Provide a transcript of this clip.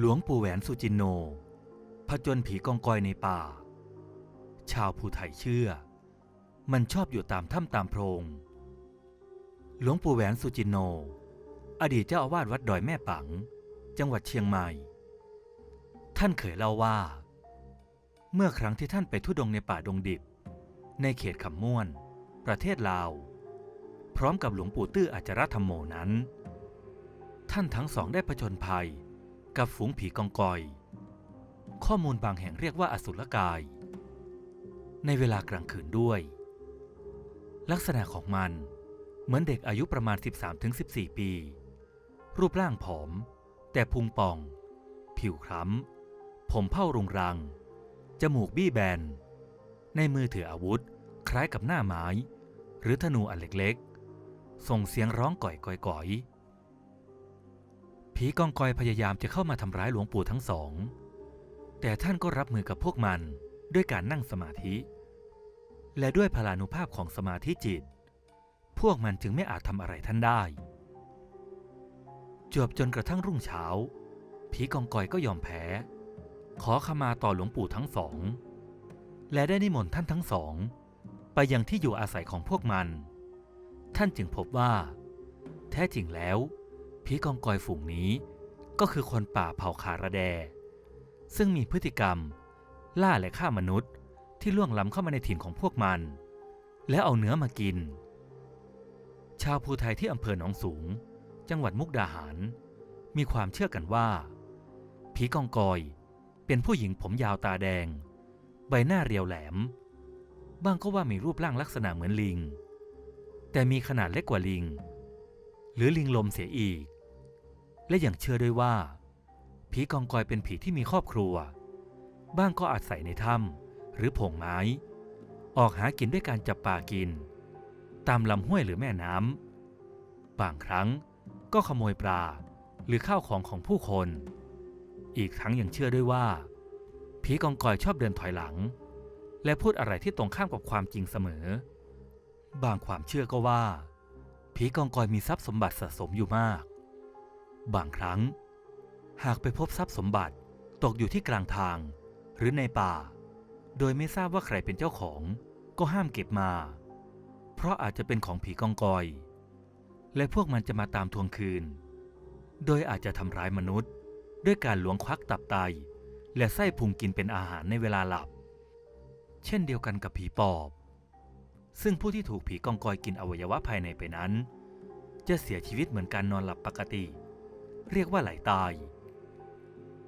หลวงปู่แหวนสุจินโนผจญผีกองกอยในป่า ชาวภูไทยเชื่อ มันชอบอยู่ตามถ้ำตามโพรง หลวงปู่แหวนสุจินโน อดีตเจ้าอาวาสวัดดอยแม่ปัง จังหวัดเชียงใหม่ ท่านเคยเล่าว่า เมื่อครั้งที่ท่านไปทุดงในป่าดงดิบ ในเขตขำม่วน ประเทศลาว พร้อมกับหลวงปู่ตื้ออาจารธรรมโมนั้น ท่านทั้งสองได้ผจญภัย กับฝูงผีกองกอย ข้อมูลบางแห่งเรียกว่าอสุรกาย ในเวลากลางคืนด้วย ลักษณะของมันเหมือนเด็กอายุประมาณ 13-14 ปี รูปร่างผอม แต่พุงป่อง ผิวคล้ำ ผมเผ้ารุงรัง จมูกบี้แบน ในมือถืออาวุธ คล้ายกับหน้าไม้ หรือธนูอันเล็กๆ ส่งเสียงร้องก่อยก่อยก่อย ผีกองกอยพยายามจะเข้ามาทำร้ายหลวงปู่ทั้งสอง แต่ท่านก็รับมือกับพวกมันด้วยการนั่งสมาธิ และด้วยพลานุภาพของสมาธิจิต พวกมันจึงไม่อาจทำอะไรท่านได้ จวบจนกระทั่งรุ่งเช้า ผีกองกอยก็ยอมแพ้ ขอขมาต่อหลวงปู่ทั้งสอง และได้นิมนต์ท่านทั้งสอง ไปยังที่อยู่อาศัยของพวกมัน ท่านจึงพบว่า แท้จริงแล้ว ผีกองกอยฝูงนี้ ก็คือคนป่าเผ่าคาราแด ซึ่งมีพฤติกรรม ล่าและฆ่ามนุษย์ที่ล่วงล้ำเข้ามาในถิ่นของพวกมัน และเอาเนื้อมากิน ชาวภูไทยที่อำเภอหนองสูง จังหวัดมุกดาหาร มีความเชื่อกันว่าผีกองกอยเป็นผู้หญิงผมยาวตาแดง ใบหน้าเรียวแหลม บ้างก็ว่ามีรูปร่างลักษณะเหมือนลิง แต่มีขนาดเล็กกว่าลิง หรือลิงลมเสียอีก และยังเชื่อด้วยว่า ผีกองกอยเป็นผีที่มีครอบครัว บ้างก็อาศัยในถ้ำหรือผงไม้ ออกหากินด้วยการจับปลากิน ตามลำห้วยหรือแม่น้ำบางครั้งก็ขโมยปลาหรือข้าวของของผู้คน อีกทั้งยังเชื่อด้วยว่า ผีกองกอยชอบเดินถอยหลัง และพูดอะไรที่ตรงข้ามกับความจริงเสมอ บางความเชื่อก็ว่าผีกองกอยมีทรัพย์สมบัติสะสมอยู่มาก บางครั้ง หากไปพบทรัพย์สมบัติตกอยู่ที่กลางทาง หรือในป่า โดยไม่ทราบว่าใครเป็นเจ้าของ ก็ห้ามเก็บมา เพราะอาจจะเป็นของผีกองกอย และพวกมันจะมาตามทวงคืน โดยอาจจะทำร้ายมนุษย์ ด้วยการหลวงควักตับไต และไส้พุงกินเป็นอาหารในเวลาหลับ เช่นเดียวกันกับผีปอบ ซึ่งผู้ที่ถูกผีกองกอยกินอวัยวะภายในไปนั้น จะเสียชีวิตเหมือนการนอนหลับปกติ เรียกว่าไหลตาย